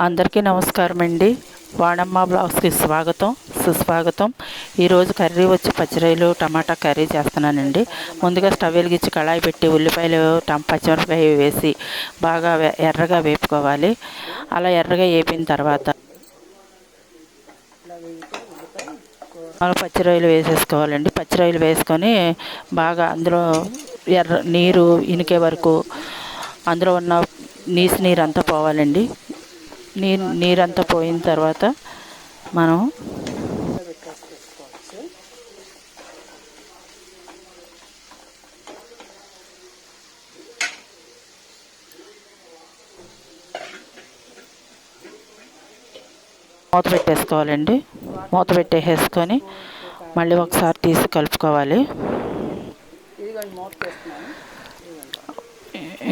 అందరికీ నమస్కారం అండి వాణమ్మ బ్లాగ్స్కి స్వాగతం సుస్వాగతం. ఈరోజు కర్రీ వచ్చి పచ్చిరాయలు టమాటా కర్రీ చేస్తున్నానండి. ముందుగా స్టవ్ వెలిగించి కళాయి పెట్టి ఉల్లిపాయలు టం పచ్చిమిరపకాయ వేసి బాగా ఎర్రగా వేపుకోవాలి. అలా ఎర్రగా వేపిన తర్వాత పచ్చిరాయలు వేసేసుకోవాలండి. పచ్చిరాయలు వేసుకొని బాగా అందులో ఎర్ర నీరు ఇనికే వరకు అందులో ఉన్న నీసు నీరు అంతా పోవాలండి. నీరు నీరంతా పోయిన తర్వాత మనం మూత పెట్టేసుకోవాలండి. మూత పెట్టేసేసుకొని మళ్ళీ ఒకసారి తీసి కలుపుకోవాలి.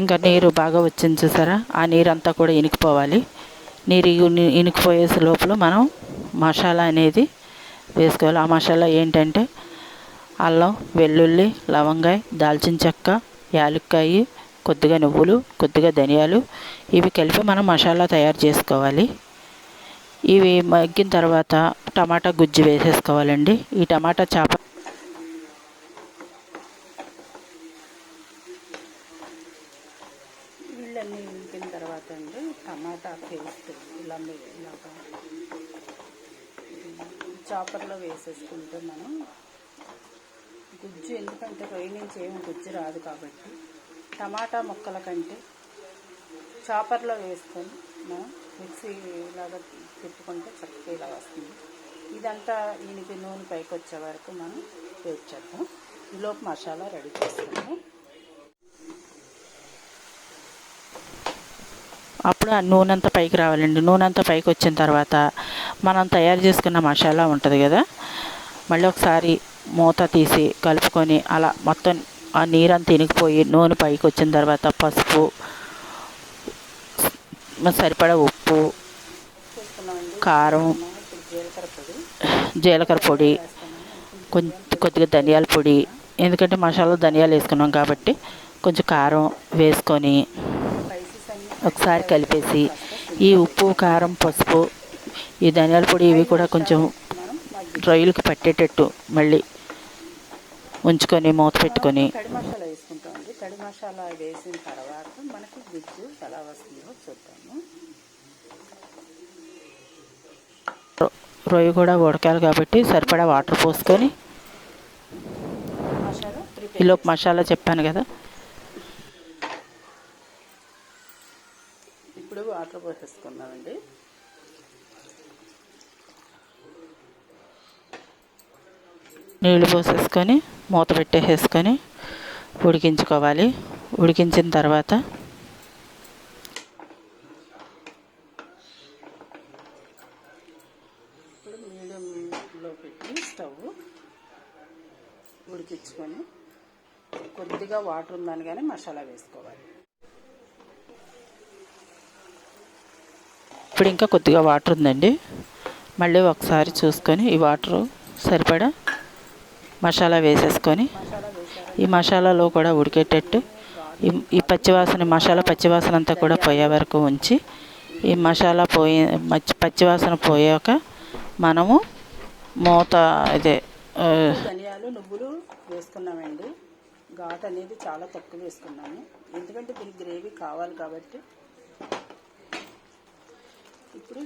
ఇంకా నీరు బాగా వచ్చింది చూసారా? ఆ నీరు అంతా కూడా ఇనికిపోవాలి. నీరు ఇనుకుపోయే ఇనికిపోయే లోపల మనం మసాలా అనేది వేసుకోవాలి. ఆ మసాలా ఏంటంటే అల్లం వెల్లుల్లి లవంగాయ దాల్చిన చెక్క యాలక్కాయ కొద్దిగా నువ్వులు కొద్దిగా ధనియాలు ఇవి కలిపి మనం మసాలా తయారు చేసుకోవాలి. ఇవి మగ్గిన తర్వాత టమాటా గుజ్జు వేసేసుకోవాలండి. ఈ టమాటా చేప వీళ్ళన్నీ ఉడికిన తర్వాత అండి టమాటా పేస్ట్ ఇలా ఇలాగా చాపర్లో వేసేసుకుంటే మనం గుజ్జు ఎందుకంటే రొయ్య నుంచి ఏమి గుజ్జు రాదు కాబట్టి టమాటా ముక్కల కంటే చాపర్లో వేసుకొని మనం మిక్సీ ఇలాగా తిప్పుకుంటే చక్కగా ఇలా వస్తుంది. ఇదంతా దీనికి నూనె పైకి వచ్చే వరకు మనం వెయిట్ చేద్దాం. ఈలోపు మసాలా రెడీ చేస్తాము. అప్పుడు ఆ నూనె అంతా పైకి రావాలండి. నూనె అంతా పైకి వచ్చిన తర్వాత మనం తయారు చేసుకున్న మసాలా ఉంటుంది కదా మళ్ళీ ఒకసారి మూత తీసి కలుపుకొని అలా మొత్తం ఆ నీరంతా ఇనిగిపోయి నూనె పైకి వచ్చిన తర్వాత పసుపు సరిపడా ఉప్పు కారం జీలకర్ర పొడి కొంచెం కొద్దిగా ధనియాల పొడి ఎందుకంటే మసాలా ధనియాలు వేసుకున్నాం కాబట్టి కొంచెం కారం వేసుకొని ఒకసారి కలిపేసి ఈ ఉప్పు కారం పసుపు ఈ ధనియాల పొడి ఇవి కూడా కొంచెం రొయ్యలకి పట్టేటట్టు మళ్ళీ ఉంచుకొని మూత పెట్టుకొని. కడి మసాలా వేసుకుంటామండి కడి మసాలా వేసిన తర్వాత మనకి గుజ్జు ఎలా వస్తుందో చూద్దాము. రొ- రొయ్య కూడా ఉడకాలి కాబట్టి సరిపడా వాటర్ పోసుకొని ఈలోపు మసాలా చెప్పాను కదా ఇప్పుడు వాటర్ పోసేసుకుందామండి నీళ్ళు పోసేసుకొని మూత పెట్టేసేసుకొని ఉడికించుకోవాలి. ఉడికించిన తర్వాత ఇప్పుడు మీడియంలో పెట్టి స్టవ్ ఉడికించుకొని కొద్దిగా వాటర్ ఉందని కానీ మసాలా వేసుకోవాలి. ఇప్పుడు ఇంకా కొద్దిగా వాటర్ ఉందండి. మళ్ళీ ఒకసారి చూసుకొని ఈ వాటర్ సరిపడా మసాలా వేసేసుకొని ఈ మసాలాలో కూడా ఉడికేటట్టు ఈ ఈ పచ్చివాసన మసాలా పచ్చివాసన అంతా కూడా పోయే వరకు ఉంచి ఈ మసాలా పోయి మచ్చి పచ్చివాసన పోయాక మనము మూత ఇదే ధనియాలు నువ్వులు వేసుకున్నామండి. ఘాట్ అనేది చాలా తక్కువ వేసుకున్నాము. ఎందుకంటే దీనికి గ్రేవీ కావాలి కాబట్టి ఇప్పుడు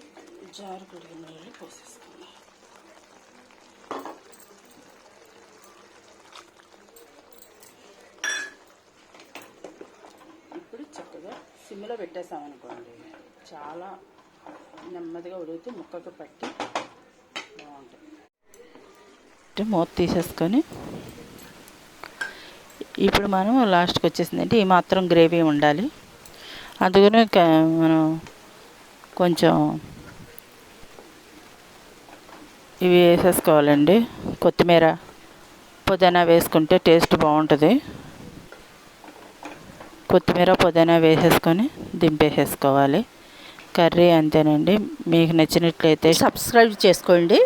జారు కడిగిన నీళ్ళు పోసేసుకుందాం ఇప్పుడు చక్కగా సిమ్లో పెట్టేసామనుకోండి చాలా నెమ్మదిగా ఉడిగితే ముక్కకు పట్టి బాగుంటుంది. మూత తీసేసుకొని ఇప్పుడు మనం లాస్ట్కి వచ్చేసిందంటే ఈ మాత్రం గ్రేవీ ఉండాలి. అందుకని మనం కొంచెం ఇవి వేసేసుకోవాలండి. కొత్తిమీర పుదీనా వేసుకుంటే టేస్ట్ బాగుంటుంది. కొత్తిమీర పుదీనా వేసేసుకొని దింపేసేసుకోవాలి. కర్రీ అంతేనండి. మీకు నచ్చినట్లయితే సబ్స్క్రైబ్ చేసుకోండి.